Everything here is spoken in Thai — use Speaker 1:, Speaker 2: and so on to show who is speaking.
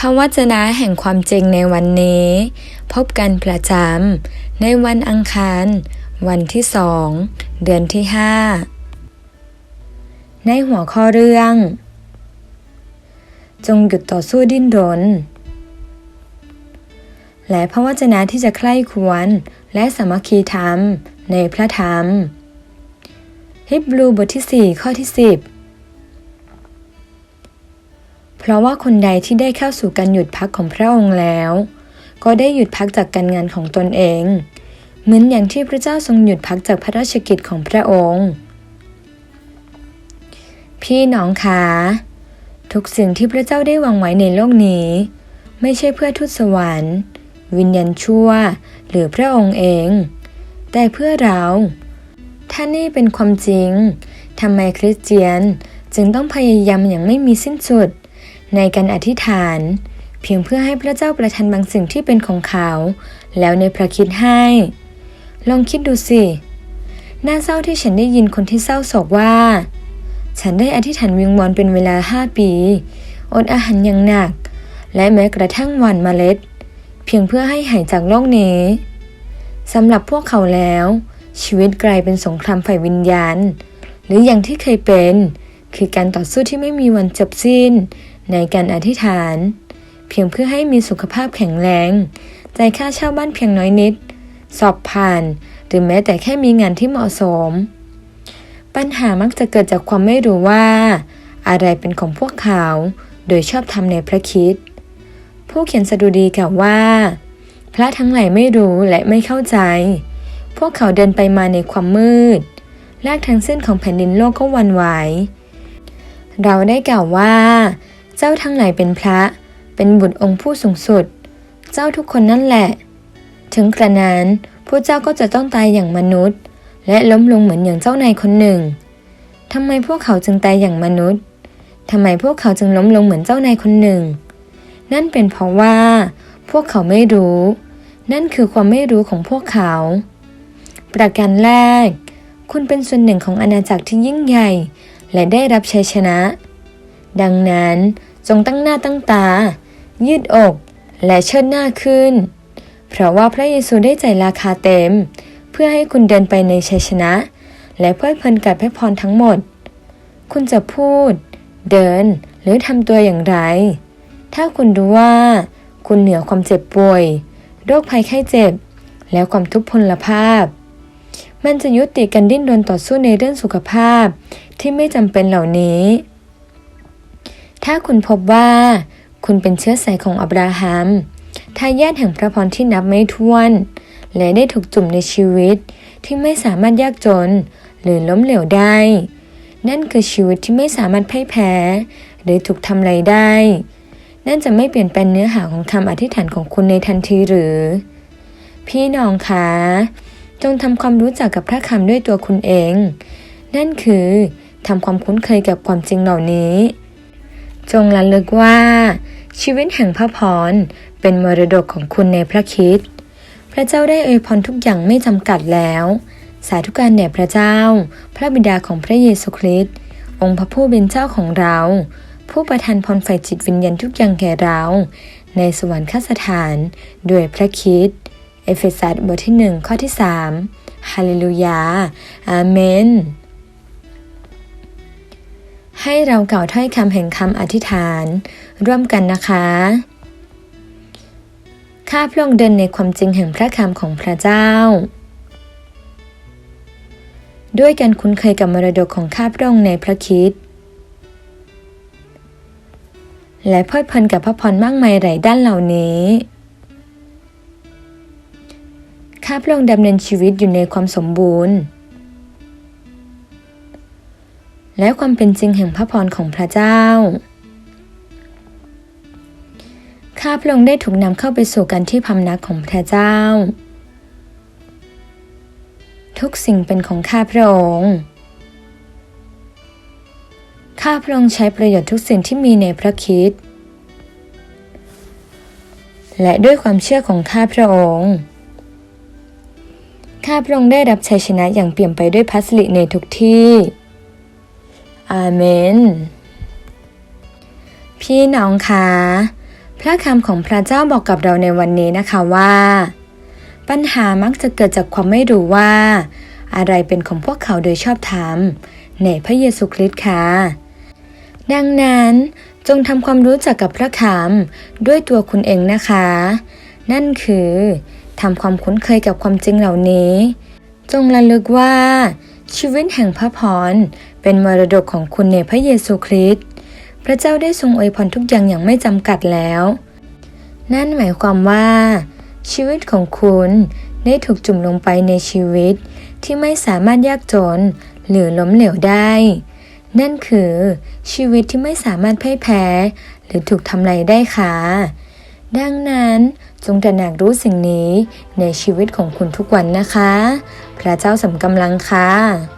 Speaker 1: พระวจนะแห่งความจริงในวันนี้ พบกันประจำในวันอังคาร วันที่สอง เดือนที่ห้า ในหัวข้อเรื่อง จงหยุดต่อสู้ดิ้นรน และพระวจนะที่จะใคร่ควรและสามัคคีธรรมในพระธรรม ฮิบรูบทที่ 4 ข้อที่ 10 เพราะว่าคนใดที่ได้เข้าสู่การหยุดพักของพระองค์แล้ว ก็ได้หยุดพักจากการงานของตนเอง เหมือนอย่างที่พระเจ้าทรงหยุดพักจากพระราชกิจของพระองค์ พี่น้องคะทุกสิ่งที่พระเจ้าได้วางไว้ในโลกนี้ ไม่ใช่เพื่อทูตสวรรค์ วิญญาณชั่ว หรือพระองค์เอง แต่เพื่อเรา ถ้านี่เป็นความจริงทำไมคริสเตียนจึงต้องพยายามอย่างไม่มีสิ้นสุด ในการอธิษฐาน เพียงเพื่อให้พระเจ้าประทานบางสิ่งที่เป็นของเขา แล้วในพระคิดให้ ลองคิดดูสิน่าเศร้าที่ฉันได้ยินคนที่เศร้าโศกว่า ฉันได้อธิษฐานวิงวอนเป็นเวลาห้าปีอดอาหารอย่างหนัก และแม้กระทั่งหวันเมล็ด เพียงเพื่อให้หายจากโลกนี้สำหรับพวกเขาแล้ว ชีวิตกลายเป็นสงครามฝ่ายวิญญาณ หรืออย่างที่เคยเป็น คือการต่อสู้ที่ไม่มีวันจบสิ้น ในการอธิษฐาน เพียงเพื่อให้มีสุขภาพแข็งแรงจ่ายค่าเช่าบ้านเพียงน้อยนิด สอบผ่าน หรือแม้แต่แค่มีงานที่เหมาะสม ปัญหามักจะเกิดจากความไม่รู้ว่า อะไรเป็นของพวกเขา โดยชอบทำในพระคิด ผู้เขียนสดุดีกล่าวว่า พระทั้งหลายไม่รู้และไม่เข้าใจ พวกเขาเดินไปมาในความมืดลากทั้งเส้นของแผ่นดินโลกก็วันไหว เราได้กล่าวว่า เจ้าทั้งหลายเป็นพระ เป็นบุตรองค์ผู้สูงสุด เจ้าทุกคนนั่นแหละ ถึงกระนั้นผู้เจ้าก็จะต้องตายอย่างมนุษย์ และล้มลงเหมือนอย่างเจ้านายคนหนึ่งทำไมพวกเขาจึงตายอย่างมนุษย์ทำไมพวกเขาจึงล้มลงเหมือนเจ้านายคนหนึ่ง นั่นเป็นเพราะว่า พวกเขาไม่รู้ นั่นคือความไม่รู้ของพวกเขา ประการแรก คุณเป็นส่วนหนึ่งของอาณาจักรที่ยิ่งใหญ่ และได้รับชัยชนะ ดังนั้น จงตั้งหน้าตั้งตา ยืดอกและเชิดหน้าขึ้น เพราะว่าพระเยซูได้จ่ายราคาเต็ม เพื่อให้คุณเดินไปในชัยชนะ และเพลิดเพลินกับพระพรทั้งหมด คุณจะพูด เดินหรือทำตัวอย่างไร ถ้าคุณรู้ว่า คุณเหนือความเจ็บป่วย โรคภัยไข้เจ็บ แล้วความทุพพลภาพ มันจะยุติการดิ้นรนต่อสู้ในเรื่องสุขภาพที่ไม่จำเป็นเหล่านี้ ถ้าคุณพบว่า คุณเป็นเชื้อสายของอับราฮัมทายาทแห่งพระพรที่นับไม่ถ้วน และได้ถูกจุ่มในชีวิตที่ไม่สามารถยากจน หรือล้มเหลวได้ นั่นคือชีวิตที่ไม่สามารถพ่ายแพ้ หรือถูกทำลายได้ นั่นจะไม่เปลี่ยนแปลงเนื้อหาของคำอธิษฐานของคุณในทันทีหรือ พี่น้องคะจงทำความรู้จักกับพระคำด้วยตัวคุณเอง นั่นคือทำความคุ้นเคยกับความจริงเหล่านี้ จงระลึกว่า ชีวิตแห่งพระพรเป็นมรดกของคุณในพระคิด พระเจ้าได้เอวยพรทุกอย่างไม่จำกัดแล้ว สาธุการแด่พระเจ้า พระบิดาของพระเยซูคริสต์องค์พระผู้เป็นเจ้าของเรา ผู้ประทานพรฝ่ายจิตวิญญาณทุกอย่างแก่เรา ในสวรรคสถานด้วยพระคิดเอเฟซัสบทที่หนึ่งข้อที่สามฮาเลลูยา อาเมน ให้เรากล่าวถ้อยคำแห่งคำอธิษฐาน ร่วมกันนะคะ ข้าพระองค์เดินในความจริงแห่งพระคำของพระเจ้า ด้วยการคุ้นเคยกับมรดกของข้าพระองค์ในพระคิด และเพลิดเพลินกับพระพรมากมายหลายด้านเหล่านี้ ข้าพระองค์ดำเนินชีวิตอยู่ในความสมบูรณ์ และความเป็นจริงแห่งพระพรของพระเจ้า ข้าพระองค์ได้ถูกนำเข้าไปสู่การที่พำนักของพระเจ้า ทุกสิ่งเป็นของข้าพระองค์ข้าพระองค์ใช้ประโยชน์ทุกสิ่งที่มีในพระคิด และด้วยความเชื่อของข้าพระองค์ข้าพระองค์ได้รับชัยชนะอย่างเปี่ยมไปด้วยพัสลิในทุกที่ อาเมน พี่น้องคะ พระคำของพระเจ้าบอกกับเราในวันนี้นะคะว่า ปัญหามักจะเกิดจากความไม่รู้ว่า อะไรเป็นของพวกเขาโดยชอบธรรมในพระเยซูคริสต์ค่ะ ดังนั้นจงทำความรู้จักกับพระคำด้วยตัวคุณเองนะคะ นั่นคือทำความคุ้นเคยกับความจริงเหล่านี้ จงระลึกว่าชีวิตแห่งพระพร เป็นมรดกของคุณในพระเยซูคริสต์พระเจ้าได้ทรงอวยพรทุกอย่างอย่างไม่จำกัดแล้ว นั่นหมายความว่า ชีวิตของคุณได้ถูกจุ่มลงไปในชีวิตที่ไม่สามารถยากจนหรือล้มเหลวได้ นั่นคือชีวิตที่ไม่สามารถพ่ายแพ้ หรือถูกทำลายได้ค่ะ ดังนั้นจงตระหนักรู้สิ่งนี้ในชีวิตของคุณทุกวันนะคะ พระเจ้าสำกำลังค่ะ